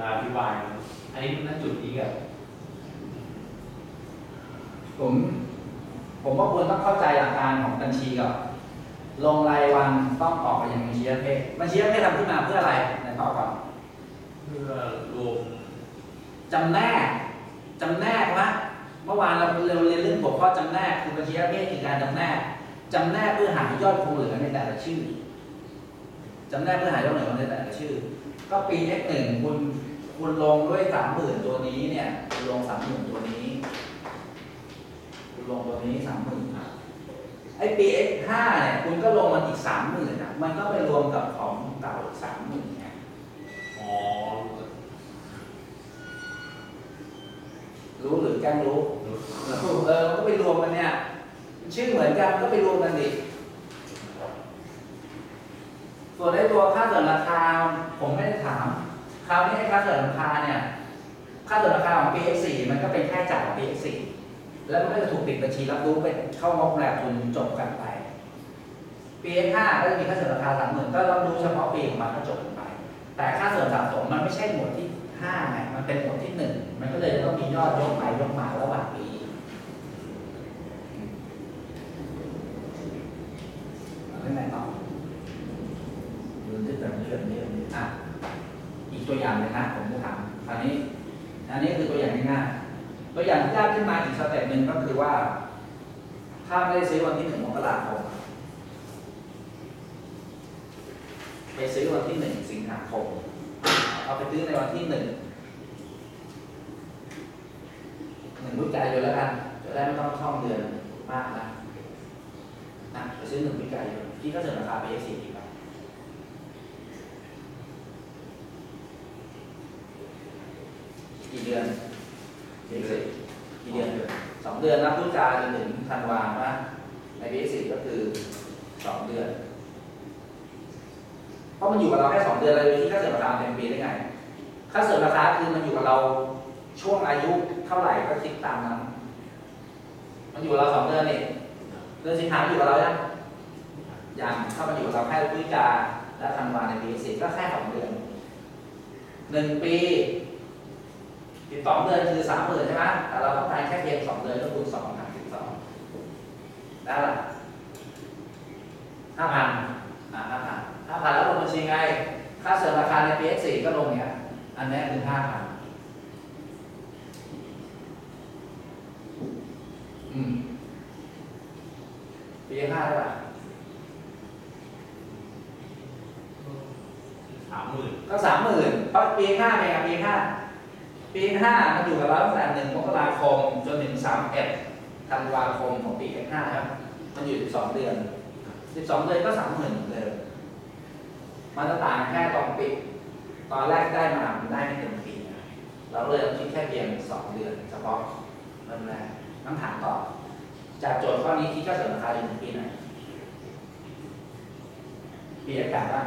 ลาอธิบายนะอันนี้ณจุดนี้กับผม ผมว่าคุณต้องเข้าใจหลักการของบัญชีก่อนลงรายวันต้องออกไปยังบัญชีประเภทบัญชีประเภททำขึ้นมาเพื่ออะไรไหนตอบก่อนเพื่อรวมจำแนกจำแนกนะเมื่อวานเราเราเรียนเรื่องหัวข้อจำแนกคือบัญชีประเภทคือการจำแนกจำแนกเพื่อหายอดคงเหลือในแต่ละชื่อจำแนกเพื่อหายอดคงเหลือในแต่ละชื่อ ก็ปี x หนึ่งคุณ คุณลงด้วยสามหมื่นตัวนี้เนี่ยคุณลงสามหมื่นตัวนี้คุณลงตัวนี้สามหมื่นไอ้ปี x ห้าเนี่ยคุณก็ลงมันอีกสามหมื่นอะ มันก็ไปรวมกับของเก่าสามหมื่นไงอ๋อรู้หรือแกล้งรู้เออก็ไปรวมกันเนี่ย ชื่อเหมือนกันก็ไปรวมกันดิส่วนในตัวค่าเสริมราคาผมไม่ได้ถาม คราวนี้ไอ้ค่าเสริมราคาเนี่ย ค่าเสริมราคาของ PX4 มันก็เป็นแค่จ่ายของ PX4 แล้วมันก็จะถูกปิดบัญชีรับรู้ไปเข้างบแลกทุนจบกันไป PX5 ก็จะมีค่าเสริมราคาสามหมื่นก็รับรู้เฉพาะปีของมันก็จบกันไป แต่ค่าเสริมสะสมมันไม่ใช่หมวดที่ห้าไงมันเป็นหมวดที่หนึ่งมันก็เลยต้องมียอดยกไปยกมาระหว่างปี เรื่องไหนต่อดูที่แต่ไม่เกิดเรื่องอะ อีก ตัวอย่างหนึงนะผมจะถามอันนี้ อันนี้คือตัวอย่างง่ายๆตัวอย่างที่ยากขึ้นมาอีกสเต็ปหนึ่งก็คือว่า ถ้าไม่ได้ซื้อวันที่หนึ่งมกราคมไปซื้อวันที่หนึ่งสิงหาคมเอาไปซื้อในวันที่หนึ่งหนึ่งพฤศจิกายนแล้วกันจะได้ไม่ต้องท่องเดือนมากนะนะไปซื้อหนึ่งพฤศจิกายที่ก็เสนอราคาไปสี่ดีว่า กี่เดือนเดือนสิกี่เดือนสองเดือนนับพฤศจิกาจนถึงธันวานะในปีสี่ก็คือสองเดือน เพราะมันอยู่กับเราแค่สองเดือนเลยที่ค่าเสริมราคาเต็มปีได้ไงค่าเสริมราคาคือมันอยู่กับเราช่วงอายุเท่าไหร่ก็คิดตามนั้น มันอยู่กับเราสองเดือนนี่เดือนสิงหาอยู่กับเรายังยังถ้ามันอยู่กับเราแค่พฤศจิกาและธันวาในปีสี่ก็แค่สองเดือนหนึ่งปี สิบสองเดือนคือสามหมื่นใช่ไหมแต่เราต้องการแค่เพียงสองเดือนก็คูณสองหารสิบสองได้ละห้าพันอ่าห้าพันห้าพันแล้วลงบัญชีไง ค่าเสริมราคาในปี X4 ก็ลงเนี้ย อันนี้คือห้าพันอืมปีห้าได้ป่ะสามหมื่นก็สามหมื่นเพราะปีห้าเป็นไงปีห้า ปีห้ามันอยู่กับเราตั้งแต่หนึ่งมกราคมจนถึงสามเอ็ดธันวาคมของปีห้าครับ มันอยู่สิบสองเดือนสิบสองเดือนก็สามหมื่นเหมือนเดิมมันจะต่างแค่ตอนปิด ตอนแรกได้มามันได้ไม่เต็มปีเราเลยต้องคิดแค่เพียงสองเดือนเฉพาะเริ่มแรกต้องถามต่อ จากโจทย์ข้อนี้คิดค่าเสริมราคาอยู่ถึงปีไหนปีอากาศว่า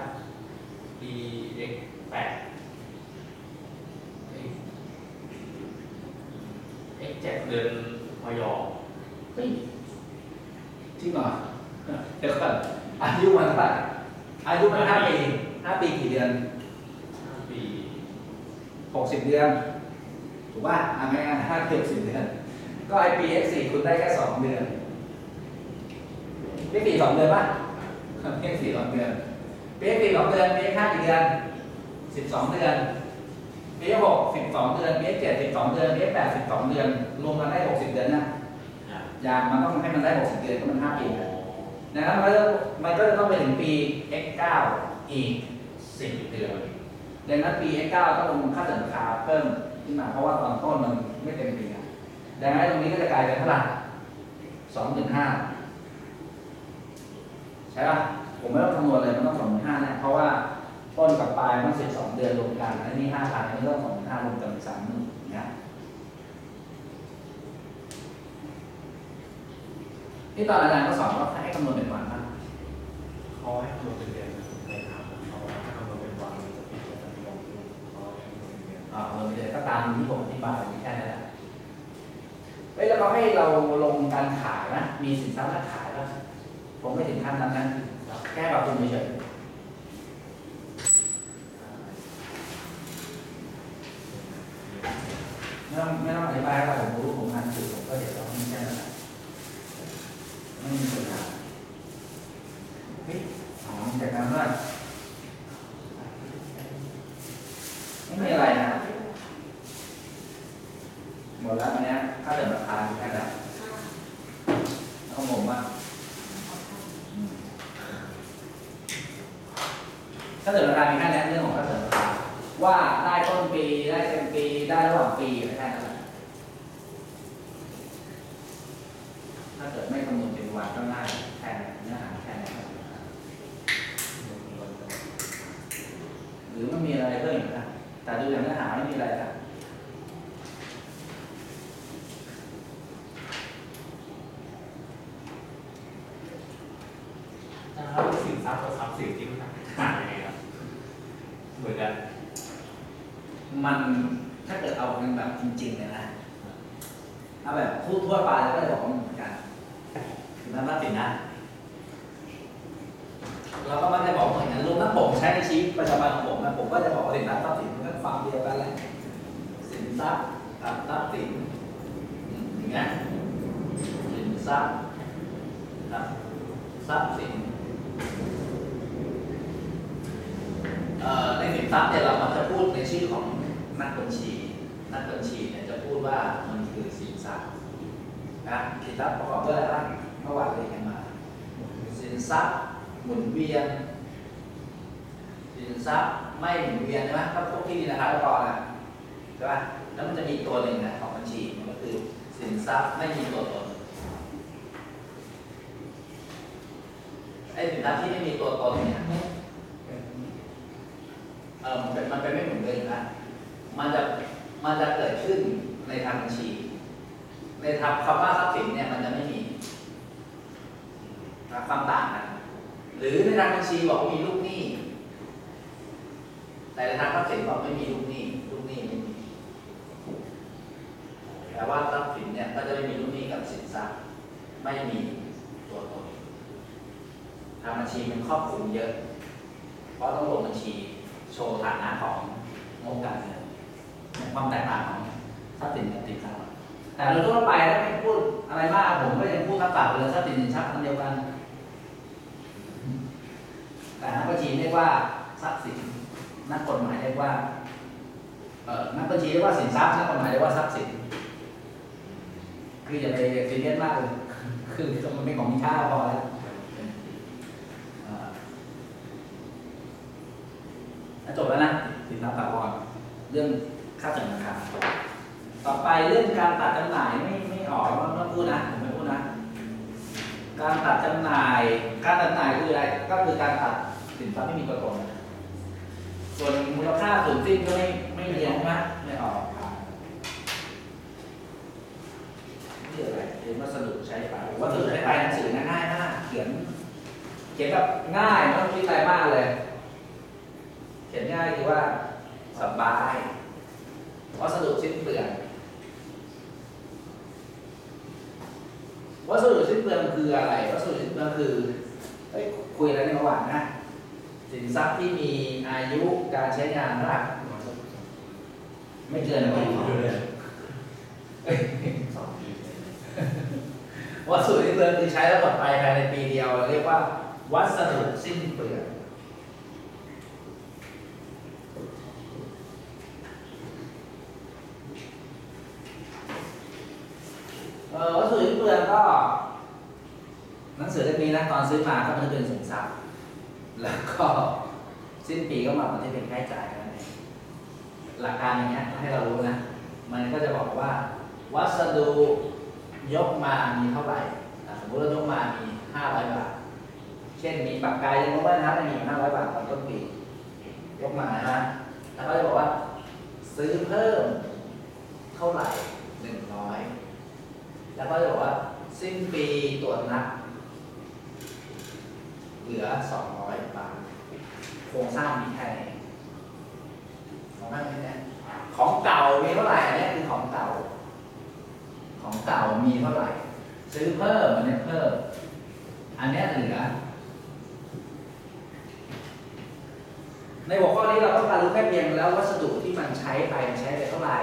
ปีเอ็กแปดเอ็กเจ็ดเดือนพยอเฮ้ยจริงเหรอเดี๋ยวก่อนอายุมันเท่าไหร่อายุมันห้าปีห้าปีกี่เดือนห้าปีหกสิบเดือนถูกป่ะอะไม่งั้นห้าเกือบสิบเดือน ก็ไอปี X สี่คุณได้แค่สองเดือนปีสี่สองเดือนป่ะปีสี่สองเดือนปีสี่สองเดือนปีห้ากี่เดือนสิบสองเดือน ปีหกสิบสองเดือนปีเจ็ดสิบสองเดือนปีแปดสิบสองเดือนรวมกันได้หกสิบเดือนนะอะอย่างมันต้องให้มันได้หกสิบเดือนก็มันห้าปีนะดังนั้นมันก็มันก็จะต้องไปถึงปี X เก้าอีกสิบเดือนดังนั้นปี X 9ต้องลงค่าเสริมราคาเพิ่มขึ้นมาเพราะว่าตอนต้นมันไม่เต็มปีอะดังนั้นตรงนี้ก็จะกลายเป็นเท่าไหร่สองหมื่นห้าใช่ป่ะผมไม่ต้องคำนวณเลยมันต้องสองหมื่นห้าแน่เพราะว่า ต้นกับปลายมันสิบสองเดือนรวมกันอันนี้ห้าพันอันนี้ต้องสองหมื่นห้ารวมกันเป็นสามหมื่นนะนี่ตอนอาจารย์ก็สอนว่าให้คำนวณเป็นวันนะเขาให้คำนวณเป็นเดือนในถามเขาให้คำนวณเป็นวันจะปิดจะปิดลงเขาให้คำนวณเป็นเดือนอ่าเราเดี๋ยวก็ตามที่ผมอธิบายแค่นั้นแหละเฮ้ยแล้วเขาให้เราลงการขายนะมีสินทรัพย์การขายแล้วผมไม่ถึงขั้นนั้นนะแค่ปรับปรุงเฉยๆ ต้องไม่ต้องอธิบายแล้วผมรู้ผมอ่านสื่อผมก็เห็นแล้วมันแค่นั้นแหละไม่มีปัญหาเฮ้ยอ๋อจากนั้นว่าไม่มีอะไรนะหมดแล้วอันเนี้ยค่าเดินราคาแค่นั้นเอาผมว่าอืมค่าเดินราคามีแค่นั้นเรื่องของค่าเดินราคาว่าได้ต้นปีได้เต็มปีได้ระหว่างปีแค่นั้นแหละถ้าเกิดไม่คำนวณเป็นวันก็ง่ายแค่นั้นเนื้อหาแค่นั้นครับหรือมันมีอะไรเพิ่มอีกนะแต่ดูอย่างเนื้อหาไม่มีอะไรนะนะครับสินทรัพย์กับทรัพย์สินที่มันต่างยังไงครับเหมือนกัน มันถ้าเกิดเอากันแบบจริงๆเลยนะเอาแบบทั่ทั่วไปแล้วก็จะบอกว่าเหมือนกันถึงนั้นว่าสินนะเราก็มักจะบอกเหมือนกันรวมทั้งผมใช้ในชีวิตประจำวันของผมนะผมก็จะบอกว่าสินทรัพย์ทรัพย์สินมันก็ฟังเดียวกันแหละสินทรัพย์กับทรัพย์สินอืมอย่างเงี้ยสินทรัพย์กับทรัพย์สิน เอ่อในสินทรัพย์เนี่ยเรามักจะพูดในชื่อของนัก บัญชี นักบัญชีเนี่ยจะพูดว่ามันคือสินทรัพย์นะสินทรัพย์ประกอบด้วยอะไรบ้างเมื่อวานเรียนกันมา สินทรัพย์หมุนเวียน สินทรัพย์ไม่หมุนเวียนใช่ไหมถ้าพวกที่ดินนะครับแล้วก่อนนะใช่ป่ะแล้วมันจะมีตัวหนึ่งนะของบัญชีมันก็คือสินทรัพย์ไม่มีตัวตนไอ้สินทรัพย์ที่ไม่มีตัวตนเนี่ยเออมันเป็นมันเป็นไม่เหมือนเดิมนะ มันจะมันจะเกิดขึ้นในทางบัญชี ในทางคำว่าทรัพย์สินเนี่ยมันจะไม่มีความต่างกันหรือในทางบัญชีบอกว่ามีลูกหนี้แต่ในทางทรัพย์สินบอกไม่มีลูกหนี้ลูกหนี้ไม่มีแต่ว่าทรัพย์สินเนี่ยก็จะไม่มีลูกหนี้กับสินทรัพย์ไม่มีตัวตนทางบัญชีมันครอบคลุมเยอะ เพราะต้องลงบัญชีโชว์ฐานะของงบการเงิน ความแตกต่างของทรัพย์สินกับสินทรัพย์แต่โดยทั่วไปถ้าไม่พูดอะไรมากผมก็ยังพูดทับปากเลยทรัพย์สินสินทรัพย์อันเดียวกัน แต่นักบัญชีเรียกว่าทรัพย์สินนักกฎหมายเรียกว่าเออนักบัญชีเรียกว่าสินทรัพย์นักกฎหมายเรียกว่าทรัพย์สินคืออย่าไปซีเรียสมากเลยคือมันเป็นของมีค่าพอแล้วจบแล้วนะสินทรัพย์ถาวรเรื่อง ค่าจัดราคาต่อไปเรื่องการตัดจำหน่ายไม่ไม่ออกไม่ต้องพูดนะผมไม่พูดนะ การตัดจำหน่าย การตัดจำหน่ายคืออะไร ก็คือการตัดสินทรัพย์ไม่มีตัวตนส่วนมูลค่าสูญสิ้นก็ไม่ไม่เรียนะช่ไหมไม่ออกนี่อะไรเรียนวัสดุใช้ไปวัสดุใช้ไปหนังสือง่ายๆมากเขียน เขียนแบบง่ายไม่ต้องคิดอะไรมากเลย เขียนง่ายคือว่าสบายวัสดุสิ้นเปลือง วัสดุสิ้นเปลืองคืออะไร วัสดุสิ้นเปลืองคือเอ้ยคุยอะไรในระหว่างนะ สินทรัพย์ที่มีอายุการใช้งานเท่าไหร่ไม่เกินหนึ่งปีวัสดุสิ้นเปลืองคือใช้แล้วหมดไปภายในปีเดียว เรียกว่า วัสดุสิ้นเปลือง เออวัสดุสิ้น เปลืองก็หนังสือเล่มนี้นะตอนซื้อมาก็มันจะเป็นสินทรัพย์แล้วก็สิ้นปีก็มาบันทึกเป็นค่าใช้จ่ายกันเองหลักการอย่างเงี้ยให้เรารู้นะ มันก็จะบอกว่า วัสดุยกมามีเท่าไหร่สมมติเรายกมามีห้าร้อยบาท เช่นมีปากกายังลงไว้นะมีห้าร้อยบาทตอนต้นปี ยกมานะแล้วก็จะบอกว่า ซื้อเพิ่มเท่าไหร่ แล้วก็จะบอกว่าสิ้นปีตรวจนับเหลือสองร้อยบาท โครงสร้างมีแค่นี้ของนั่นนี่นี่ยของเก่ามีเท่าไหร่อันนี้คือของเก่า ของเก่ามีเท่าไหร่ ซื้อเพิ่มอันนี้เพิ่ม อันนี้เหลือ ในหัวข้อนี้เราต้องการรู้แค่เพียงแล้ววัสดุที่มันใช้ไปใช้ไปเท่าไหร่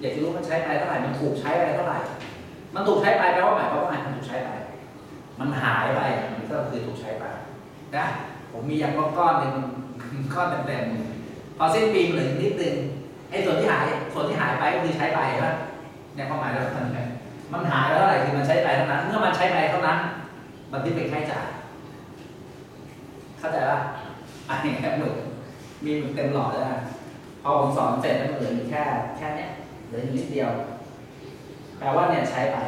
อยากจะรู้มันใช้ไปเท่าไหร่ มันถูกใช้ไปเท่าไหร่ มันถูกใช้ไปแปลว่าหมายความว่าไงมันถูกใช้ไป มันหายไปมันก็คือถูกใช้ไปนะผมมียังก้อนหนึ่งก้อนเต็มๆพอสิ้นปีเหลือนิดนึงไอ้ส่วนที่หายส่วนที่หายไปก็คือใช้ไปใช่ไหมเนี่ยความหมายเราทำไงมันหายไปเท่าไหร่คือมันใช้ไปเท่านั้น เมื่อมันใช้ไปเท่านั้น มันที่เป็นค่าใช้จ่ายเข้าใจป่ะอันนี้ครับหนูมีหมึกเต็มหลอดแล้วนะพอผมสอนเสร็จแล้วมันเหลือแค่แค่เนี้ยเหลืออยู่นิดเดียว แปลว่าเนี่ยใช้ไป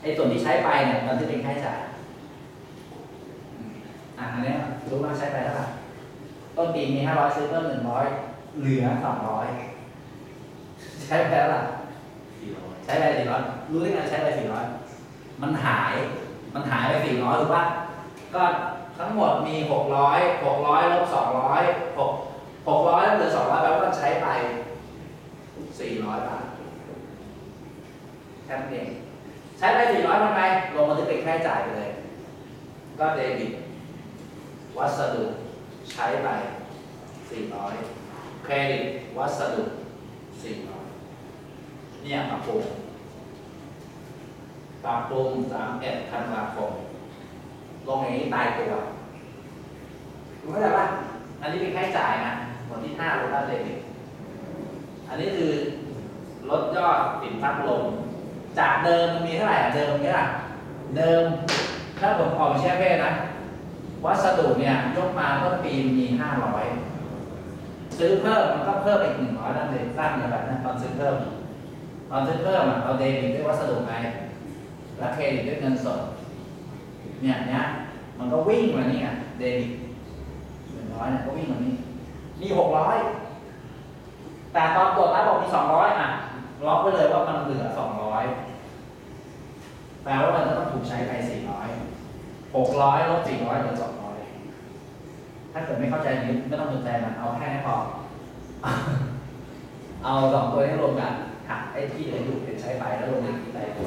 ไอ้ส่วนที่ใช้ไปเนี่ยมันที่เป็นค่าใช้จ่ายอืมอะอันเนี้ยรู้ว่าใช้ไปเท่าไหร่ต้นปีมีห้าร้อยซื้อเพิ่มหนึ่งร้อยเหลือสองร้อยใช้ไปเท่าไหร่สี่ร้อยใช้ไปสี่ร้อยรู้ได้ไงใช้ไปสี่ร้อยมันหาย มันหายไปสี่ร้อยถูกป่ะก็ทั้งหมดมีหกร้อยหกร้อยลบสองร้อยหกหกร้อยเหลือสองร้อยแปลว่าใช้ไปสี่ร้อยบาท แค่นั้นเองใช้ไปสี่ร้อยทำไมลงมาที่เป็นค่าใช้จ่ายไปเลย ก็เดบิต วัสดุ ใช้ไปสี่ร้อยเครดิต วัสดุสี่ร้อยเนี่ยปรับปรุงปรับปรุงสามเอ็ดธันวาคม ลงอย่างนี้ตายตัวรู้เข้าใจปะอันนี้เป็นค่าใช้จ่ายนะหมวดที่ห้าลดด้านเดบิตอันนี้คือลดยอดสินทรัพย์ลง จากเดิมมันมีเท่าไหร่อะเดิมมันเท่าไหร่เดิมถ้าผมออกแช่เพศนะ วัสดุเนี่ยยกมาต้นปีมีห้าร้อยซื้อเพิ่มมันก็เพิ่มอีกหนึ่งร้อยนั่นเองสร้างเดียวกันนะตอนซื้อเพิ่ม ตอนซื้อเพิ่มอะเราเดบิตด้วยวัสดุไงและเครดิตด้วยเงินสดเนี่ยเนี้ยมันก็วิ่งมาเนี่ไงเดบิตหนึ่งร้อยเนี่ยก็วิ่งมานี่มีหกร้อยแต่ตอนตรวจรับบอกมีสองร้อยอะล็อกไว้เลยว่ามันเหลือสองร้อย แปลว่ามันจะต้องถูกใช้ไป 400 600ลบ400เหลือ200 ถ้าเกิดไม่เข้าใจนี้ไม่ต้องสนใจมันเอาแค่นี้พอ เอาสองตัวนี้รวมกันหักไอ้ที่เหลืออยู่เป็นใช้ไปแล้วลงในกี่ใดตัว